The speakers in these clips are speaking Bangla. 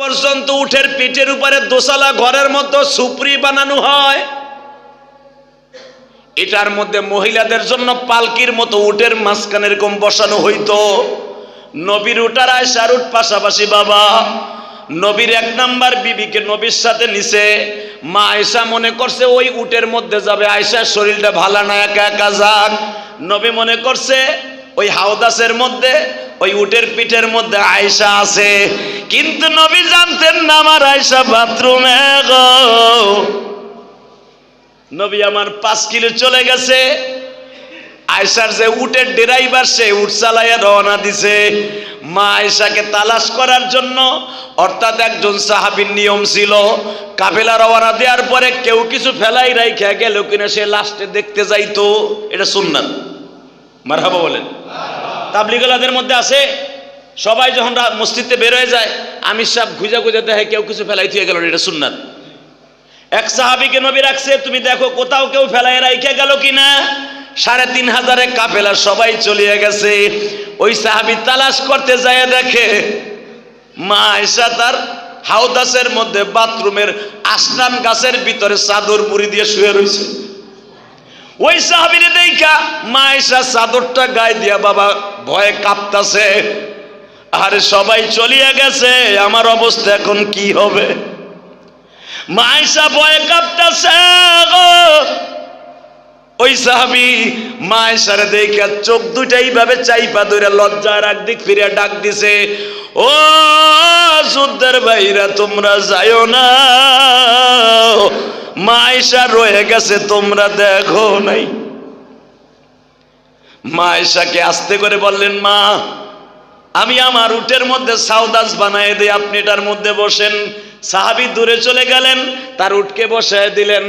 পর্যন্ত উঠের পিঠের উপরে দোসালা ঘরের মতো সুপ্রি বানানো হয়। এটার মধ্যে মহিলাদের জন্য পালকির মতো উটের মাঝখানে এরকম বসানো হইতো। নবীর উটার আয়সার উঠ পাশাপাশি বাবা, নবীর এক নাম্বার বিবিকে নবীর সাথে নিছে। মা আয়সা মনে করছে ওই উটের মধ্যে যাবে, আয়সার শরীরটা ভালো না, একা একা যাক। নবী মনে করছে ওই হাওদাসের মধ্যে ওই উটের পিঠের মধ্যে আয়সা আছে। কিন্তু নবী জানতেন না আমার আয়সা বাথরুমে গো। নবী আমার পাঁচ কিলো চলে গেছে। আয়সার যে উটের ড্রাইভার, সে উট চালাইয়া রওনা দিছে। মা আয়সাকে তালাশ করার জন্য অর্থাৎ একজন সাহাবীর নিয়ম ছিল, কাফেলা রওনা দেওয়ার পরে কেউ কিছু ফেলাই রাইখা গেল কিনা সে লাস্টে দেখতে যাইতো। এটা শুননান মারহাবা বলেন। তাবলিগলাদের মধ্যে আছে সবাই যখন মসজিদে বের হয়ে যায় আমি সব খুঁজে খুঁজে দেখে কেউ কিছু ফেলাই থুয়ে গেল, এটা শুননান এক সাহাবিকে নবী রাখছে, তুমি দেখো কোথাও কেউ ফেলাই রাইখে গেল কিনা? সাড়ে তিন হাজারে কাফেলা সবাই চলিয়ে গেছে। ওই সাহাবি তালাশ করতে যায়, দেখে মা আয়সা তার হাউদাসের মধ্যে বাথরুমের আসনান গাছের ভিতরে চাদর মুড়ি দিয়ে শুয়ে রয়েছে। ওই সাহাবিরে দেখা মা আয়সা চাদরটা গায়ে দিয়া বাবা ভয়ে কাঁপতাছে। আরে সবাই চলিয়া গেছে, আমার অবস্থা এখন কি হবে? মাইসা ভয়ে কাঁপতাছে ওই সাহাবি মায়েশারে দেখে চোখ দুইটা এইভাবে চাইপা ধরে লজ্জার একদিক ফিরে ডাক দিছে, ও যুদ্ধের ভাইরা তোমরা যাইও না। মায়েশা রয়ে গেছে, তোমরা দেখো নাই। মায়েশাকে আস্তে করে বললেন, মা, আমি আমার উটের মধ্যে সাউদাস বানায় দিই, আপনি এটার মধ্যে বসেন। সাহাবি দূরে চলে গেলেন, তার উটকে বসায় দিলেন।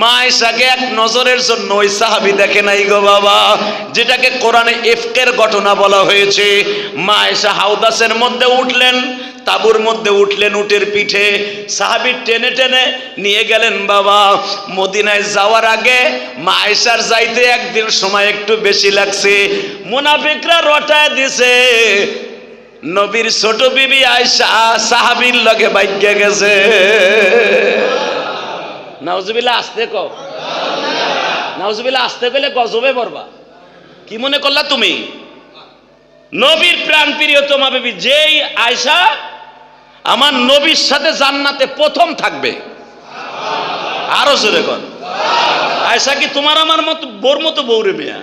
মা এসাকে এক নজরের জন্য ওই সাহাবি দেখে নাই গো বাবা, যেটাকে কোরআনে ইফকের ঘটনা বলা হয়েছে। মা এসা হাউদাসের মধ্যে উঠলেন, তাবুর মধ্যে উঠলেন উটের পিঠে। সাহাবি টেনে টেনে নিয়ে গেলেন, বাবা। মদিনায় যাওয়ার আগে মা আয়েশার যাইতে একদিন সময় একটু বেশি লাগছে। মুনাফিকরা রটায় দিছে নবীর ছোট বিবি আয়সা সাহাবির লগে বাইকে গেছে। নাউজুবিল্লাহ, আসতে কও। নাউজুবিল্লাহ, আসতে গেলে গজবে পড়বা কি মনে করলা তুমি? নবীর প্রাণ প্রিয়তমা বিবি যেই আয়সা আমার নবীর সাথে জান্নাতে প্রথম থাকবে। আরও জোরে কর আয়সা কি তোমার আমার মতো, বোর মতো বৌরে মিয়া?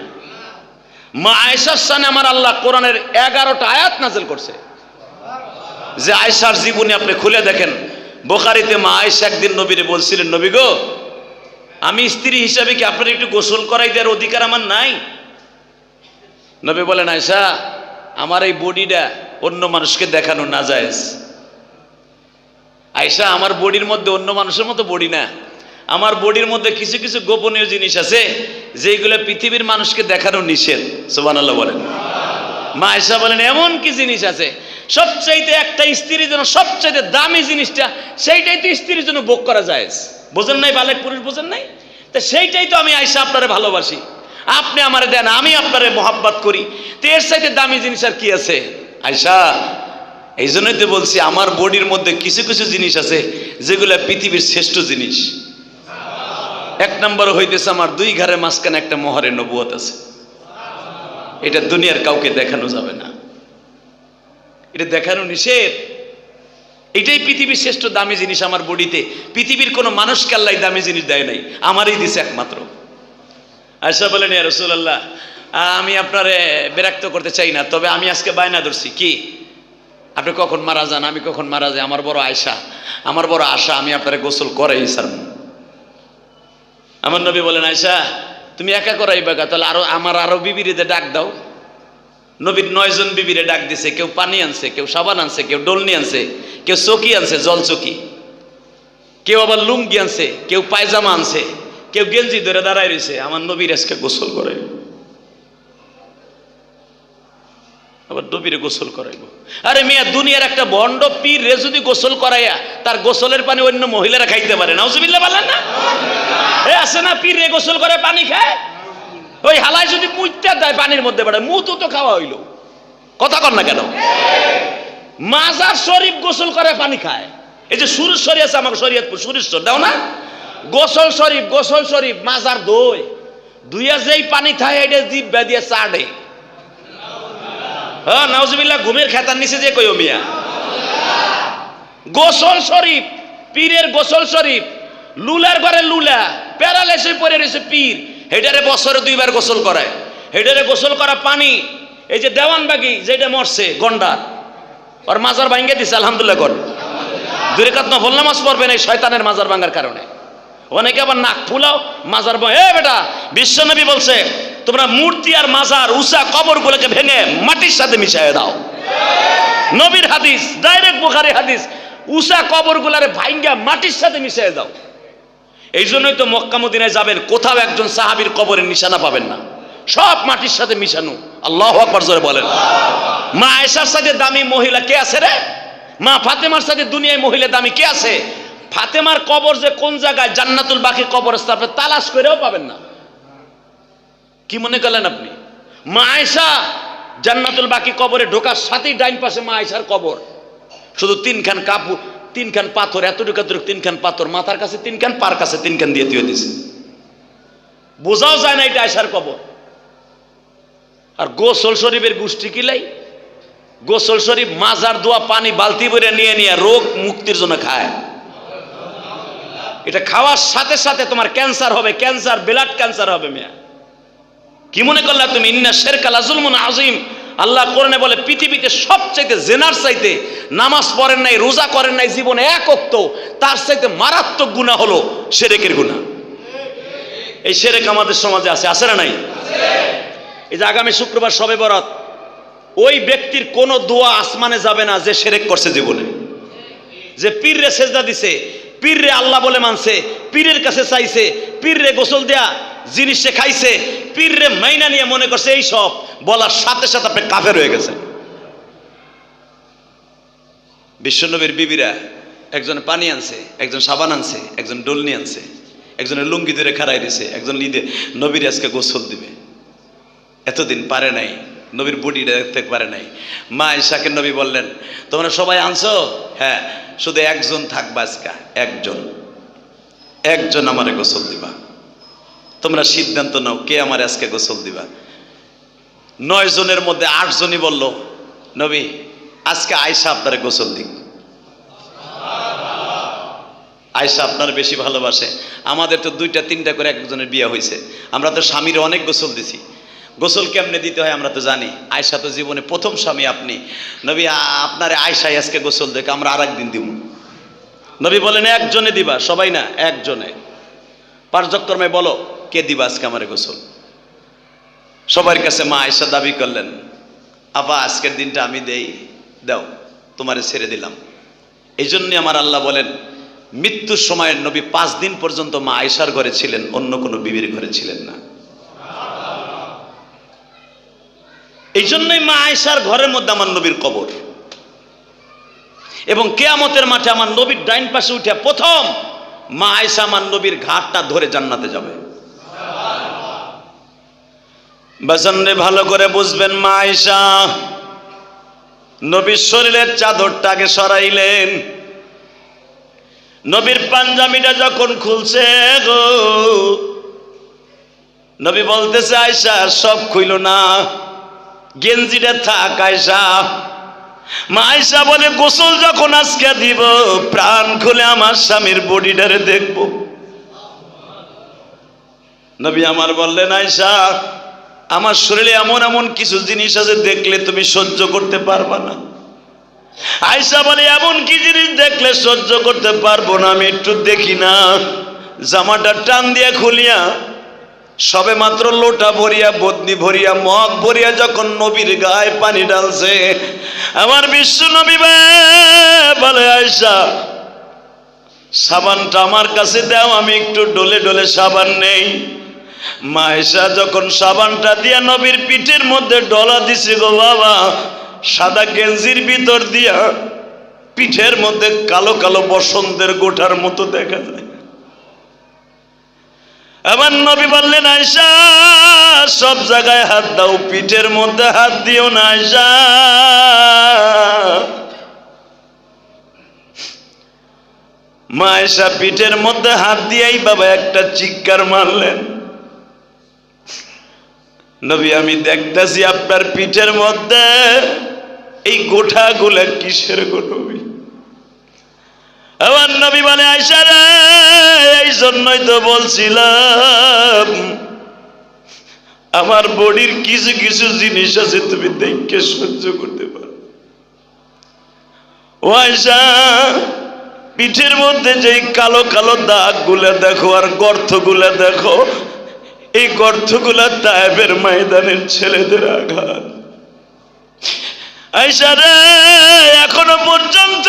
মা আয়েশার সামনে আমার আল্লাহ কোরআনের এগারোটা আয়াত নাজেল করছে। যে আয়েশার জীবনী আপনি খুলে দেখেন। বোকারিতে মা আয়েশা একদিন নবীরে বলছিলেন, নবী গো, আমি স্ত্রী হিসাবে কি আপনার একটু গোসল করাই দেওয়ার অধিকার আমার নাই? নবী বলেন, আয়েশা, আমার এই বডিটা অন্য মানুষকে দেখানো না যায় আয়েশা, আমার বডির মধ্যে অন্য মানুষের মতো বডি না। আমার বডির মধ্যে কিছু কিছু গোপনীয় জিনিস আছে যেগুলো পৃথিবীর মানুষকে দেখানো নিষেধ সোবান আল্লাহ বলেন। মা আয়েশা বলেন, এমন কি জিনিস আছে? সবচাইতে একটা স্ত্রীর জন্য সবচাইতে দামি জিনিসটা, সেইটাই তো স্ত্রীর জন্য ভোগ করা যায় বোঝেন নাই, বালেক পুরুষ বোঝেন নাই? তা সেইটাই তো আমি আয়েশা আপনারে ভালোবাসি। আপনি আমারে দেন, আমি আপনারে মোহাব্বত করি। তো এর সাথে দামি জিনিস আর কি আছে? আয়সা এই জন্যই তো বলছি, আমার বডির মধ্যে কিছু কিছু জিনিস আছে, যেগুলো পৃথিবীর শ্রেষ্ঠ জিনিস। এক নম্বর হইতেছে আমার দুই ঘরের মাঝখানে একটা মোহরের নবুয়ত আছে। এটা দুনিয়ার কাউকে দেখানো যাবে না। এটা দেখানো নিষেধ। এটাই পৃথিবীর শ্রেষ্ঠ দামি জিনিস আমার বডিতে। পৃথিবীর কোনো মানুষকে আল্লাহ দামি জিনিস দেয় নাই। আমারই দিছে একমাত্র। আয়সা বলেন, ইয়া রসুল্লাহ আমি আপনারে বিরক্ত করতে চাই না, তবে আমি আজকে বায়না ধরছি। কি? আপনি কখন মারা যান? আমি কখন মারা যাই? আমার বড় আয়সা আমার বড় আশা, আমি আপনারে গোসল করাই, স্যার। আমার নবী বলেন আয়সা তুমি একা করাই বাকা তাহলে আরও আমার আরও বিবিরিতে ডাক দাও। নবীর নয়জন বিবিরে ডাক দিছে, কেউ পানি আনছে, কেউ সাবান আনছে, কেউ ডলনি আনছে, কেউ চকি আনছে, জল চকি। কেউ আবার লুঙ্গি আনছে, কেউ পায়জামা আনছে, কেউ গেঞ্জি ধরে দাঁড়ায় রয়েছে আমার নবীর আজকে গোসল করে আবার নবীরে গোসল করাইব। আরে মিয়া, দুনিয়ার একটা বন্ড পীর রে যদি গোসল করাইয়া তার গোসলের পানি অন্য মহিলারা খাইতে পারে। নাউজুবিল্লাহ বলেন না। এ আছে না পীর রে গোসল করে পানি খায়? ওই হালায় যদি মুইতে দেয় পানির মধ্যে বেড়ায়, মুতও তো খাওয়া হইল। কথা কর না কেন? মাজার শরীফ গোসল করে পানি খায়। এই যে সুরেশ্বরী আছে আমাকে শরীয়তপুর সুরেশ্বর দাও না। গোসল শরীফ গোসল শরীফ, মাজার দই। দুইয়া যেই পানি খায় এটা জিভ দিয়ে চাড়ে। হ্যাঁ নাউজুবিল্লাহ, ঘুমের খেতার নিচে যে কইও মিয়া। গোসল শরীফ, পীরের গোসল শরীফ, লুলার ঘরে লুলা প্যারালাইসে পড়ে রয়েছে পীর। হেটারে বছরে দুইবার গোসল করায়। হেটারে গোসল করা পানি, এই যে দেওয়ানবাগি যেটা মরছে, গন্ডার। ওর মাজার ভাঙ্গে দিছে, আলহামদুলিল্লাহ কর। দূরে কাত নফল নামাজ পড়বেন এই শয়তানের মাজার ভাঙ্গার কারণে। অনেকে আবার নাক ফুলাও, মাজার এ বেটা, বিশ্বনবী বলছে, তোমরা মূর্তি আর মাজার উষা কবরগুলোকে ভেঙে মাটির সাথে মিশাইয়ে দাও। নবীর হাদিস ডাইরেক্ট বুখারি হাদিস উষা কবরগুলারে ভাইঙ্গা মাটির সাথে মিশিয়ে দাও। এই জন্যই তো মক্কা মদিনায় যাবেন, কোথাও একজন সাহাবীর কবরের নিশানা পাবেন না। সব মাটির সাথে মিশানো। আল্লাহ আকবার জোরে বলেন। মা আয়েশার সাথে দামি মহিলা কে আছে রে? মা ফাতেমার সাথে দুনিয়ায় মহিলা দামি কে আছে? ফাতেমার কবর যে কোন জায়গায়, জান্নাতুল বাকি কবরস্থান, আপনি তালাশ করেও পাবেন না। কি মনে করলেন আপনি? মা আয়েশা জান্নাতুল বাকি কবরে ঢোকার সাথেই ডাইন পাশে মা আয়েশার কবর। শুধু তিনখান কাপু তিনখান পাথর, এতটুকু এতটুকু তিনখান পাথর, মাথার কাছে তিনখান, পার কাছে তিনখান দিয়ে দিয়ে দিছে। বোঝাও যায় না এটা আয়সার কবর। আর গোসল শরীফের গোষ্ঠী কিলাই গোসল শরীফ মাজার দোয়া পানি বালতি ভরে নিয়ে নিয়ে রোগ মুক্তির জন্য খায়। এটা খাওয়ার সাথে সাথে তোমার ক্যান্সার হবে, ক্যান্সার, ব্লাড ক্যান্সার হবে মেয়া। কি মনে করলা তুমি? ইন্না শেরকাল আজুলমুন আজিম আল্লাহ কোরআনে বলে, পৃথিবীতে সবচাইতে জেনার চাইতে নামাজ পড়েন নাই, রোজা করেন নাই, জীবনে এক অক্ত তার চাইতে মারাত্মক গুণা হলো সেরেকের গুণা এই সেরেক আমাদের সমাজে আছে আছে না নাই? এই যে আগামী শুক্রবার সবে বরাত, ওই ব্যক্তির কোনো দোয়া আসমানে যাবে না যে সেরেক করছে জীবনে। যে পীররে সেজদা দিছে পীররে আল্লাহ বলে মানছে, পীরের কাছে চাইছে, পীররে গোসল দেয়া জিনিস সে খাইছে, পীররে মাইনা নিয়ে মনে করছে এই সব বলার সাথে সাথে আপনি কাফের হয়ে গেছেন। বিশ্বনবীর বিবিরা একজনে পানি আনছে, একজন সাবান আনছে, একজন ডলনি আনছে, একজনের লুঙ্গি ধরে খাড়াই দিছে, একজন লিদে নবীর আজকে গোসল দিবে। এতদিন পারে নাই। নবীর বডিটা দেখতে পারে নাই। মা ইশাকে নবী বললেন, তোমরা সবাই আনছো? হ্যাঁ শুধু একজন থাকবা আজকা, একজন। একজন আমারে গোসল দিবা। তোমরা সিদ্ধান্ত নাও কে আমার আজকে গোসল দিবা। নয় জনের মধ্যে আট জনই বলল, নবী, আজকে আয়সা আপনারে গোসল দিক। আয়সা আপনার বেশি ভালোবাসে। আমাদের তো দুইটা, তিনটা করে একজনের বিয়ে হয়েছে আমরা তো স্বামীর অনেক গোসল দিছি। গোসল কেমনে দিতে হয় আমরা তো জানি। আয়সা তো জীবনে প্রথম স্বামী আপনি। নবী আপনারে আয়সাই আজকে গোসল দেখে, আমরা আর একদিন দিব নবী বলেন, একজনে দিবা, সবাই না, একজনে। পার্যক্রমে বলো, কে দিবা আজকে আমার গোসল? সবার কাছে মা আয়সা দাবি করলেন, আপা, আজকের দিনটা আমি দেই, দাও, তোমারে ছেড়ে দিলাম। এই জন্যই আমার আল্লাহ বলেন, মৃত্যুর সময় নবী পাঁচ দিন পর্যন্ত মা আয়সার ঘরে ছিলেন, অন্য কোনো বিবির ঘরে ছিলেন না। এই জন্যই মা আয়সার ঘরের মধ্যে আমার নবীর কবর। এবং কেয়ামতের মাঠে আমার নবীর ডাইন পাশে উঠে প্রথম মা আয়সা আমার নবীর ঘাটটা ধরে জান্নাতে যাবে। ভালো করে বুঝবেন মা আয়সা নবীর শরীরের চাদরটাকে সরাইলেন। নবীর পাঞ্জাবিটা যখন খুলছে গো, নবী বলতেছে আয়সা সব খুইল না। গেঞ্জিটা থাক আয়সা মা বলে, গোসল যখন আজকে দিব, প্রাণ খুলে আমার স্বামীর বডিটারে দেখব। নবী আমার বললেন আয়সা আমার শরীরে এমন এমন কিছু জিনিস আছে, দেখলে তুমি সহ্য করতে পারবা না। আয়সা বলে, এমন কি জিনিস দেখলে সহ্য করতে পারব না, আমি একটু দেখি না। জামাটা টান দিয়া খুলিয়া সবে মাত্র লোটা ভরিয়া, বদনি ভরিয়া, মগ ভরিয়া যখন নবীর গায়ে পানি ঢালছে, আমার বিশ্ব নবী বলে আয়সা সাবানটা আমার কাছে দাও, আমি একটু ডলে ডলে সাবান নেই। মায়েশা যখন সাবানটা দিয়া নবীর পিঠের মধ্যে ডলা দিছে গো বাবা, সাদা গেঞ্জির ভিতর দিয়া পিঠের মধ্যে কালো কালো বসন্তের গোঠার মতো দেখা যায়। আমার নবী বললেন আয়সা সব জায়গায় হাত দাও, পিঠের মধ্যে হাত দিও না আয়সা মা আয়সা পিঠের মধ্যে হাত দিয়েই বাবা একটা চিৎকার মারলেন। নবী, আমি দেখতেছি আপনার পিঠের মধ্যে এই গোঠাগুলা কিসের গোটবি আমার নবী বলে আইসা রে, এই জন্যই তো বলছিলাম, আমার বডির কিছু কিছু জিনিস আছে, তুমি দেখে সহ্য করতে পারো ও আয়সা, পিঠের মধ্যে যে কালো কালো দাগগুলা দেখো আর গর্তগুলা দেখো, এই গর্তগুলা তায়েবের ময়দানের ছেলেদের আঘাত। এখনও পর্যন্ত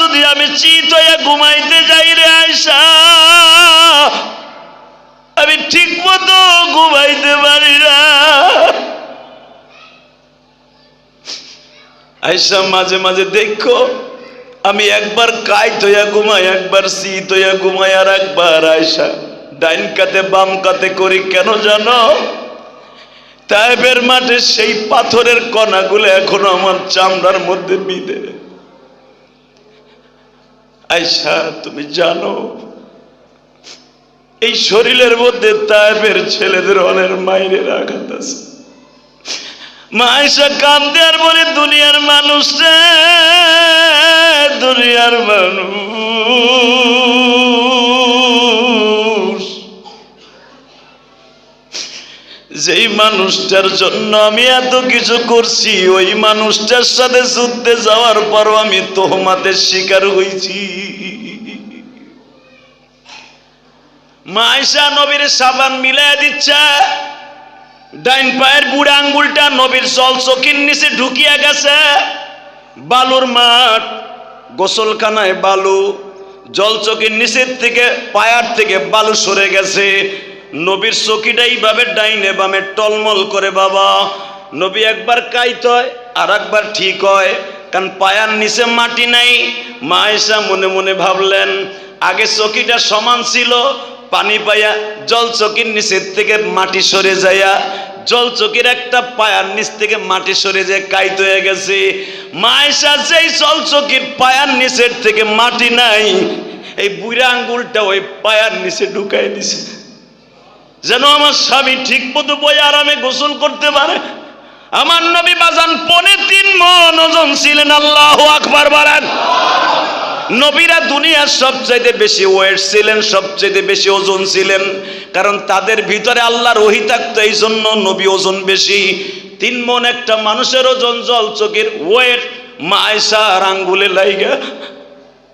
যদি আমি চিত হয়ে ঘুমাইতে যাই রে আয়সা, আমি ঠিক মতো ঘুমাইতে পারি না। আয়সা, মাঝে মাঝে দেখো, আমি একবার কাইত হইয়া ঘুমাই, একবার শীত হইয়া ঘুমাই আর একবার আয়সা, ডাইন কাতে বাম কাতে করি, কেন জানো? তাইবের মাঠে সেই পাথরের কণাগুলো এখনও আমার চামড়ার মধ্যে বিঁধে। আয়সা তুমি জানো, এই শরীরের মধ্যে তাইবের ছেলেদের অনেক মাইরের আঘাত আছে। মা আয়সা কান্দে আর বলে, দুনিয়ার মানুষ দুনিয়ার মানুষ। যেই মানুষটার জন্য আমি এত কিছু করছি, ওই মানুষটার সাথে যুদ্ধে যাওয়ার পরও আমি তোহমাতের শিকার হয়েছি মাইশা নবীর সাবান মিলাই দিচ্ছে। ডাইন পায়ের বুড়া আঙ্গুলটা নবীর জল চকির নিচে ঢুকিয়া গেছে। বালুর মাঠ, গোসলখানায় বালু, জল চকির নিচের থেকে, পায়ার থেকে বালু সরে গেছে। নবীর চকিটা এইভাবে ডাইনে বামে টলমল করে, বাবা। নবী একবার কাইত হয় আর একবার ঠিক হয়। কারণ পায়ার নিচে মাটি নাই। মা এসা মনে মনে ভাবলেন, আগে চকিটা সমান ছিল, পানি পাইয়া জল চকির নিচের থেকে মাটি সরে যাইয়া, জল চকির একটা পায়ার নিচ থেকে মাটি সরে যায় কাইত হয়ে গেছে। মায়েশা যেই জল চকির পায়ার নিচের থেকে মাটি নাই, এই বুড়া আঙ্গুলটা ওই পায়ার নিচে ঢুকাই দিছে। যেন আমার স্বামী ঠিক মতো বই আরামে গোসল করতে পারে। আমার নবী বাজান পনে তিন মন ওজন ছিলেন, আল্লাহ আকবার বাড়ান নবীরা দুনিয়ার সবচাইতে বেশি ওয়েট ছিলেন, সবচাইতে বেশি ওজন ছিলেন। কারণ তাদের ভিতরে আল্লাহর ওহি থাকতো এই জন্য নবী ওজন বেশি। তিন মন একটা মানুষের ওজন জল চোখের ওয়েট মায়সা আর আঙ্গুলে লাইগা।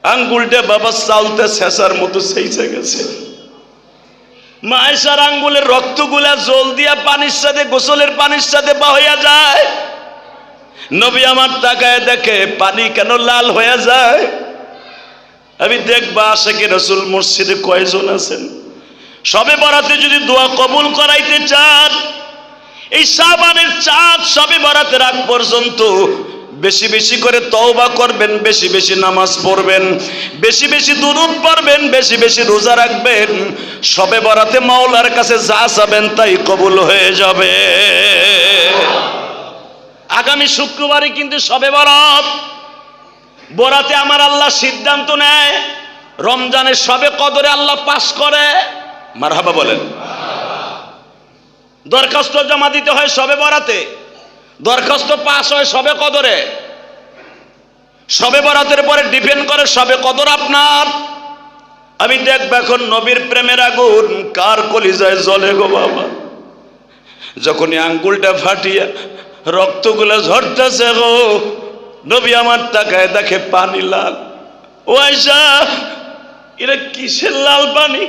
আঙ্গুলটা বাবা চালতে শেষার মতো সেইছে গেছে। মায়েশার আঙ্গুলের রক্তগুলা জল দিয়া পানির সাথে, গোসলের পানির সাথে বাহইয়া যায়। নবী আমার তাকায় দেখে পানি কেন লাল হয়ে যায়? আমি দেখবা আশেকে রসুল মসজিদে কয়জন আছেন? সবে বরাতে যদি দোয়া কবুল করাইতে চান, এই সাবানের চাঁদ সবে বরাতের আগ পর্যন্ত বেশি বেশি করে তওবা করবেন, বেশি বেশি নামাজ পড়বেন, বেশি বেশি দুরুদ পড়বেন, বেশি বেশি রোজা রাখবেন, সবে বরাতে মাওলার কাছে যা চাবেন তাই কবুল হয়ে যাবে। আগামী শুক্রবারে কিন্তু সবে বরাত। বরাতে আমার আল্লাহ সিদ্ধান্ত নেয়, রমজানের সবে কদরে আল্লাহ পাস করে। মারহাবা বলেন। দরখাস্ত জমা দিতে হয় সবে বরাতে। দরখাস্ত পাস হয় সবে কদরে। সবে বরাতের পরে ডিপেন্ড করে সবে কদর আপনার। আমি দেখব এখন নবীর প্রেমের আগুন কার কলিজায় জলে গো বাবা। যখনই আঙ্গুলটা ফাটিয়া রক্তগুলো ঝরতেছে গো, নবী আমার তাকায় দেখে পানি লাল। ও আয়সা এটা কিসের লাল পানি?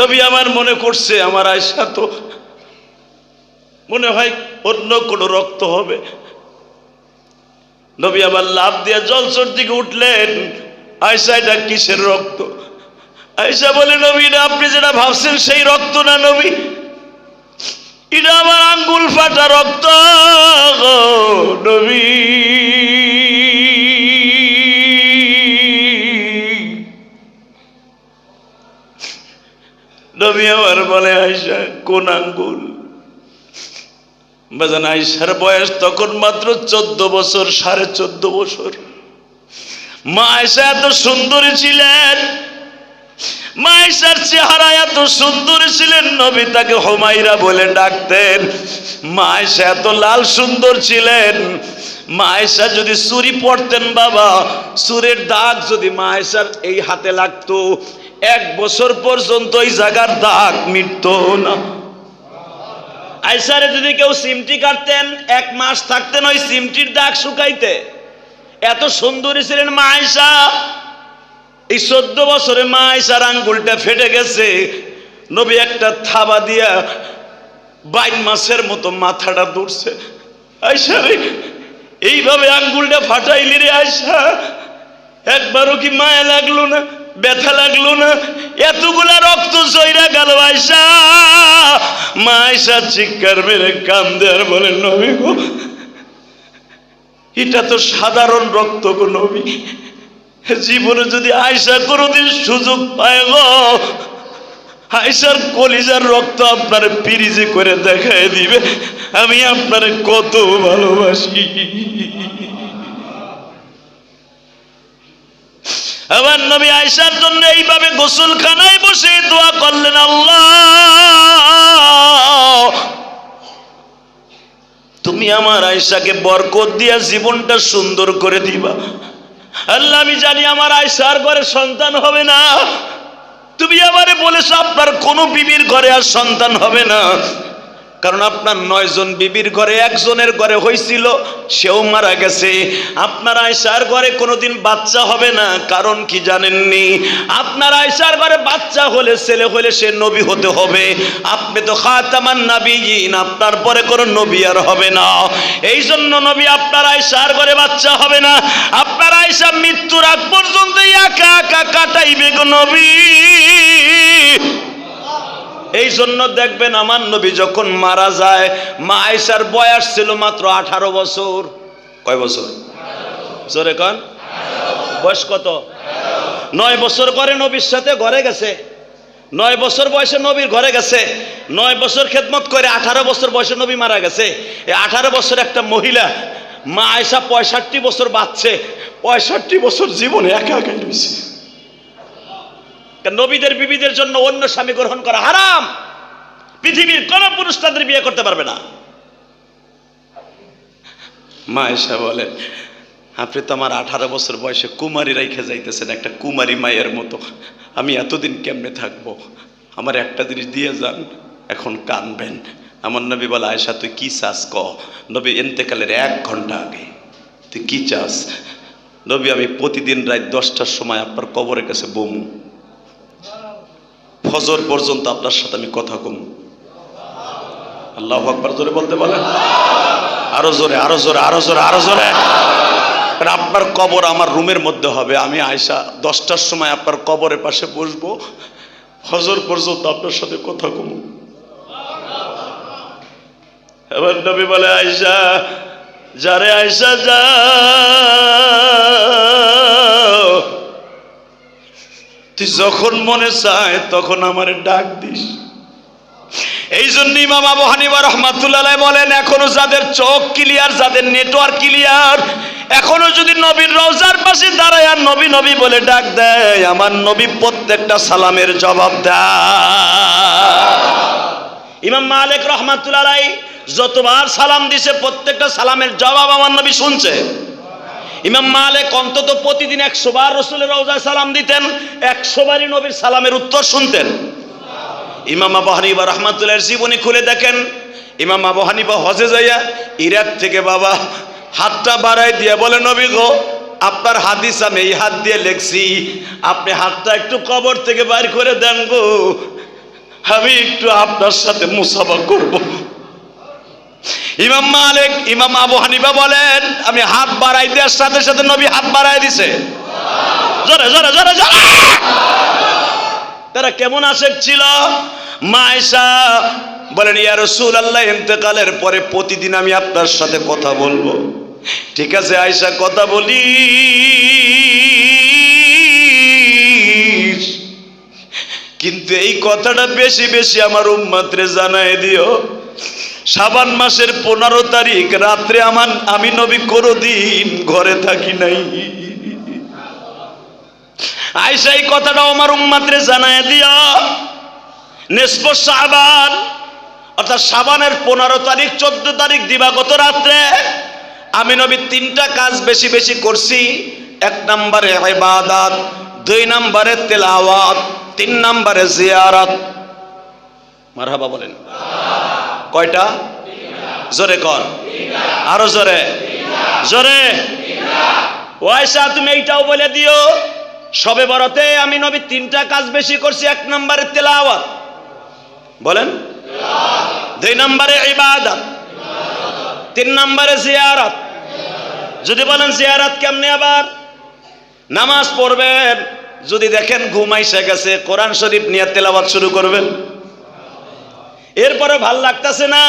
নবী আমার মনে করছে, আমার আয়সা তো মনে হয় অন্য কোনো রক্ত হবে। নবী আবার লাভ দিয়ে জলসর দিকে উঠলেন। আয়সা এটা কিসের রক্ত? আয়সা বলে, নবী, এটা আপনি যেটা ভাবছেন সেই রক্ত না নবী? এটা আমার আঙ্গুল ফাটা রক্ত, নবী। নবী আমার বলে আয়সা কোন আঙ্গুল? বাজান আইসার বয়স তখন মাত্র চোদ্দ বছর, সাড়ে চোদ্দ বছর। মা আয়েশা এত সুন্দরী ছিলেন। মায়েশার চেহারা এত সুন্দর ছিলেন, নবী তাকে হোমাইরা বলে ডাকতেন। মায়েশা এত লাল সুন্দর ছিলেন। মায়েশা যদি চুরি পড়তেন বাবা, চুরের দাগ যদি মায়েশার এই হাতে লাগতো, এক বছর পর্যন্ত এই জায়গার দাগ মিটত না। আয়সারে যদি কেউ সিমটি কাটতেন, এক মাস থাকতেন ওই সিমটির দাগ শুকাইতে। এত সুন্দরী ছিলেন মা আয়সা। এই চোদ্দ বছরে মা আয়সার আঙ্গুলটা ফেটে গেছে। নবী একটা থাবা দিয়া বাইন মাসের মতো মাথাটা দুটছে আয়সা রে, এইভাবে আঙ্গুলটা ফাটাইলি রে আয়সা। একবারও কি মায়া লাগল না? ব্যথা লাগল না? এতগুলা রক্ত সইরা গেল আয়সা মা আয়সা চিৎকার মেরে কান্দে আর বলেন নবী গো, এটা তো সাধারণ রক্ত গো নবী। জীবনে যদি আয়সা কোনোদিন সুযোগ পায় গো আয়সার কলিজার রক্ত আপনার পিরিজে করে দেখায় দিবে। আমি আপনার কত ভালোবাসি। আমার নবী আয়সার জন্য এইভাবে গোসলখানায় বসে দোয়া করলেন, আল্লাহ, তুমি আমার আয়সাকে বরকত দিয়া জীবনটা সুন্দর করে দিবা। আল্লাহ, আমি জানি আমার আয়সার ঘরে সন্তান হবে না। তুমি আমারে বলেছ, আপনার কোনো বিবির ঘরে আর সন্তান হবে না। কারণ আপনার নয়জন বিবির ঘরে একজনের ঘরে হয়েছিল সেও মারা গেছে। আপনার আয়সার ঘরে কোনোদিন বাচ্চা হবে না, কারণ কি জানেননি? আপনার আয়সার ঘরে বাচ্চা হলে, ছেলে হলে সে নবী হতে হবে। আপনি তো খাতামান নাবিয়িন, আপনার পরে কোনো নবী আর হবে না। এই জন্য নবী, আপনার আয়সার ঘরে বাচ্চা হবে না। আপনার আয়সা মৃত্যুর আগ পর্যন্ত একা একা কাটাইবে গো নবী। এই জন্য দেখবেন আমার নবী যখন মারা যায়, মা আয়সার বয়স ছিল মাত্র আঠারো বছর। কয় বছর? জোরে কন। বয়স কত? নয় বছর করে নবীর সাথে ঘরে গেছে। নয় বছর বয়সে নবীর ঘরে গেছে। নয় বছর খেদমত করে আঠারো বছর বয়সে নবী মারা গেছে। এই আঠারো বছর একটা মহিলা, মা আয়সা পঁয়ষট্টি বছর বাঁচছে। পঁয়ষট্টি বছর জীবনে একা একাই রয়েছে। নবীদের, বিবিদের জন্য অন্য স্বামী গ্রহণ করা হারাম। পৃথিবীর কোন পুরুষ তাদের বিয়ে করতে পারবে না। মা এসা বলেন, আপনি তো আমার আঠারো বছর বয়সে কুমারী রেখে যাইতেছেন, একটা কুমারী মায়ের মতো। আমি এতদিন কেমনে থাকব? আমার একটা জিনিস দিয়ে যান, এখন কানবেন। আমার নবী বলে আয়সা তুই কি চাস ক? নবী, এন্তেকালের এক ঘণ্টা আগে। তুই কি চাস? নবী, আমি প্রতিদিন রাত দশটার সময় আপনার কবরের কাছে বমু। ফজর পর্যন্ত আপনার সাথে আমি কথা কম। আল্লাহ আকবর, জোরে বলতে বলেন আরও জোরে আরও জোরে আরও জোরে আরও জোরে। আপনার কবর আমার রুমের মধ্যে হবে। আমি আয়সা দশটার সময় আপনার কবরের পাশে বসবো। হজর পর্যন্ত আপনার সাথে কথা কম। এবার নবী বলে, আয়সা, যারে আয়সা যা তুই যখন মনে চায় তখন আমার ডাক দিস। এই জন্য ইমাম আবু রহমাতুল্লাহ বলেন, এখনও যাদের চোখ ক্লিয়ার যাদের নেটওয়ার্ক ক্লিয়ার এখনও যদি নবীর রওজার পাশে দাঁড়ায় আর নবী নবী বলে ডাক দেয়, আমার নবী প্রত্যেকটা সালামের জবাব দেয়। ইমাম মালিক রহমাতুল্লাহ যতবার সালাম দিছে, প্রত্যেকটা সালামের জবাব আমার নবী শুনছে। ইমাম মালিক অন্তত প্রতিদিন একশো বার রসুলের রওজায় সালাম দিতেন, একশো বারই নবীর সালামের উত্তর শুনতেন। ইমাম আবু হানিফা রহমাতুল্লাহর জীবনী খুলে দেখেন, ইমাম আবু হানিফা হজে যাইয়া ইরাক থেকে বাবা হাতটা বাড়াই দিয়ে বলে, নবী গো, আপনার হাদিস আমি এই হাত দিয়ে লেখছি, আপনি হাতটা একটু কবর থেকে বাইর করে দেন গো, আমি একটু আপনার সাথে মুসাফা করব। ইমাম মালিক, ইমাম আবু হানিফা বলেন, আমি হাত বাড়াই দেওয়ার সাথে সাথে নবী হাত বাড়াই দিছে। জোরে জোরে জোরে জোরে! তারা কেমন আশেক ছিল? মায়েশা বলেন, ইয়া রসুল আল্লাহ ইন্তেকালের পরে প্রতিদিন আমি আপনার সাথে কথা বলব। ঠিক আছে আয়সা কথা বলি কিন্তু এই কথাটা বেশি বেশি আমার উম্মাত্রে জানাই দিও। সাবান মাসের পনেরো তারিখ, রাত্রে আমার আমি নবী কোনো দিন ঘরে থাকি নাই। আয়সা এই কথাটা আমার উম্মাত্রে জানায় দিয়া নেসপ সাবান, অর্থাৎ সাবানের পনেরো তারিখ, চোদ্দ তারিখ দিবাগত রাত্রে আমি নবী তিনটা কাজ বেশি বেশি করছি। এক নম্বরে ইবাদত, দুই নম্বরে তেলাওয়াত, তিন নম্বরে জিয়ারত। মারহাবা বলেন। কয়টা? জোরে কর। আরও জোরে। জোরে। ওয়াইসা তুমি এইটাও বলে দিও। সবে বরতে আমি নবী তিনটা কাজ বেশি করছি, এক নম্বরে তেলাওয়াত। বলেন। দুই নম্বরে ইবাদত। তিন নম্বরে জিয়ারত। যদি বলেন জিয়ারত কেমনে আবার? নামাজ পড়বেন, যদি দেখেন ঘুমাইসে গেছে, কোরআন শরীফ নিয়ে তেলাওয়াত শুরু করবেন। এরপরে ভালো লাগতেছে না?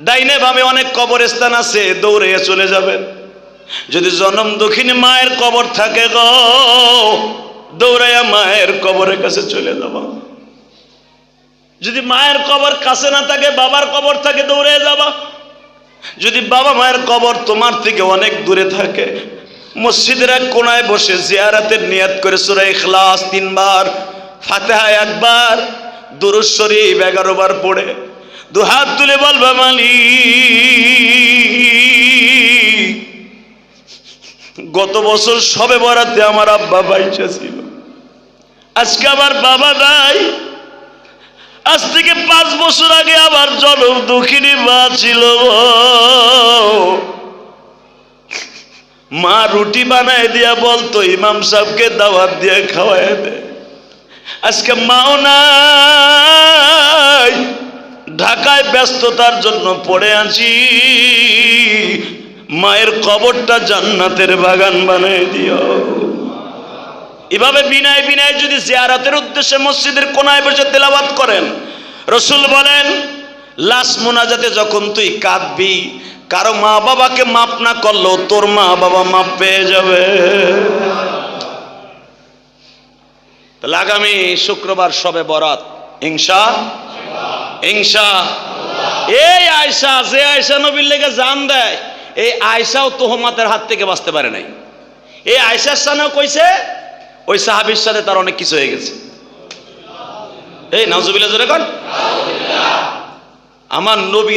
ডাইনে ভাবে অনেক কবরস্থান আছে দৌড়ে চলে যাবেন। যদি জনম দক্ষিণে মায়ের কবর থাকে গ, দৌড়াইয়া মায়ের কবরের কাছে চলে যাব। যদি মায়ের কবর কাছে না থাকে, বাবার কবর থাকে দৌড়ে যাবা। যদি বাবা মায়ের কবর তোমার থেকে অনেক দূরে থাকে, মসজিদের এক কোনায় বসে জিয়ারাতের নিয়াত করে সুরা ইখলাস তিনবার, ফাতেহা একবার দুরুজ এগারো বার পড়ে দু হাত তুলে বলবা মালি গত বছর সবে বরাতে আমার আব্বা বাইচা ছিল। আজকে আমার বাবা নাই। আজ থেকে পাঁচ বছর আগে আমার জনম দুঃখিনী মা ছিল। মা রুটি বানায় দিয়া বলতো, ইমাম সাহেবকে দাওয়াত দিয়ে খাওয়ায় দে। আজকে মাও নাই। ঢাকায় ব্যস্ততার জন্য পড়ে আছি। মায়ের কবরটা জান্নাতের বাগান বানায় দিও। এভাবে বিনায় বিনায় যদি জিয়ারাতের উদ্দেশ্যে মসজিদের কোনায় বসে তেলাওয়াত করেন, রসুল বলেন, লাশ মোনাজাতে যখন তুই কাঁদবি, কারও মা বাবাকে মাপ না করলেও তোর মা বাবা মাপ পেয়ে যাবে। আগামী শুক্রবার সবে বরাত। ইংসা ইংসা এই আয়সা যে আয়সা নবীর লেগে জান দেয়, এই আয়সাও তোহমাতের হাত থেকে বাঁচতে পারে নাই। এই আয়সার সানেও কইছে, ওই সাহাবির সাথে তার অনেক কিছু হয়ে গেছে। এই নাজুবিল্লা জোরে কন। আমার নবী